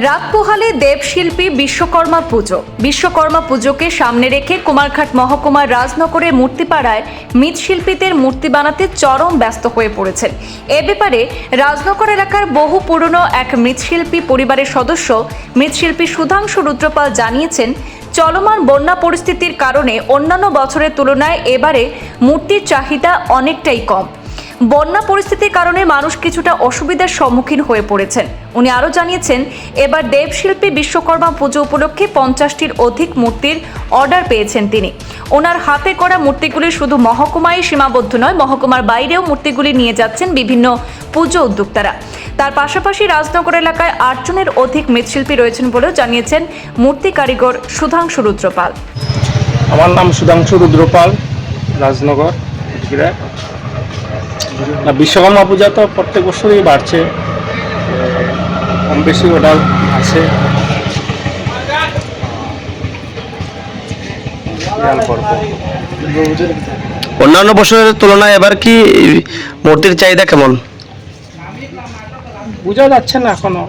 রাত পোহালে দেবশিল্পী বিশ্বকর্মা পুজো। বিশ্বকর্মা পুজোকে সামনে রেখে কুমারঘাট মহকুমার রাজনগরের মূর্তিপাড়ায় মৃৎশিল্পীদের মূর্তি বানাতে চরম ব্যস্ত হয়ে পড়েছেন। এ ব্যাপারে রাজনগর এলাকার বহু পুরনো এক মৃৎশিল্পী পরিবারের সদস্য মৃৎশিল্পী সুধাংশু রুদ্রপাল জানিয়েছেন, চলমান বন্যা পরিস্থিতির কারণে অন্যান্য বছরের তুলনায় এবারে মূর্তির চাহিদা অনেকটাই কম। বন্যা পরিস্থিতির কারণে মানুষ কিছুটা অসুবিধার সম্মুখীন হয়ে পড়েছেন। উনি আরও জানিয়েছেন, এবার দেবশিল্পী বিশ্বকর্মা পুজো উপলক্ষে পঞ্চাশটির অধিক মূর্তির অর্ডার পেয়েছেন তিনি। ওনার হাতে করা মূর্তিগুলি শুধু মহকুমায় সীমাবদ্ধ নয়, মহকুমার বাইরেও মূর্তিগুলি নিয়ে যাচ্ছেন বিভিন্ন পুজো উদ্যোক্তারা। তার পাশাপাশি রাজনগর এলাকায় আটজনের অধিক মৃৎশিল্পী রয়েছেন বলেও জানিয়েছেন মূর্তি কারিগর সুধাংশু রুদ্রপাল। আমার নাম সুধাংশু রুদ্রপাল, রাজনগর না বিশ্বকর্মা পূজা তো প্রত্যেক বছরই বাড়ছে। কম বেশি অর্ডার আছে। অন্যান্য বছরের তুলনায় এবার কি মূর্তির চাহিদা কেমন? বোঝা যাচ্ছে না এখনও।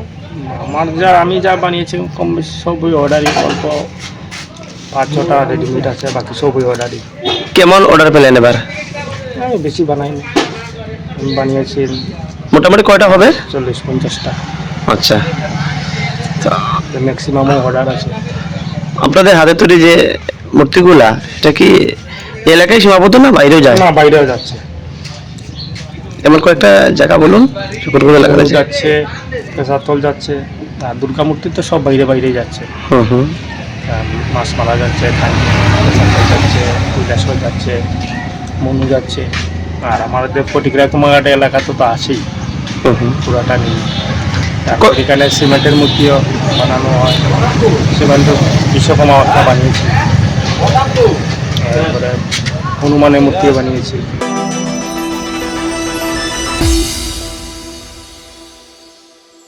আমার যা আমি যা বানিয়েছি কম বেশি সবই অর্ডারই অল্প। পাঁচ ছটা রেডিমেড আছে বাকি সবই অর্ডারই কেমন অর্ডার পেলেন এবার? আমি বেশি বানাইনি। বানিয়েছি। মোটামুটি কয়টা হবে? চল্লিশ পঞ্চাশটা। আচ্ছা। তো ম্যাক্সিমামও অর্ডার আছে। আপনাদের হাতে তৈরি যে মূর্তিগুলা এটা কি এলাকায় সীমাবদ্ধ না বাইরেও যায়? না বাইরেও যাচ্ছে। এমন কয়েকটা জায়গা বলুন কোন এলাকা যাচ্ছে? পেশাতল যাচ্ছে আর দুর্গা মূর্তি তো সব বাইরে বাইরে যাচ্ছে। হুম হুম। আর মাছমারা যাচ্ছে যাচ্ছে কৈলাসর যাচ্ছে মনু যাচ্ছে। আর আমাদের ফটিকরা কুমারঘাট এলাকা তো তো আছেই। পুরাটা নেই। তারপর এখানে সিমেন্টের মূর্তিও বানানো হয়। সিমেন্ট বিশ্বকর্মা বানিয়েছি। তারপরে হনুমানের মূর্তিও বানিয়েছি।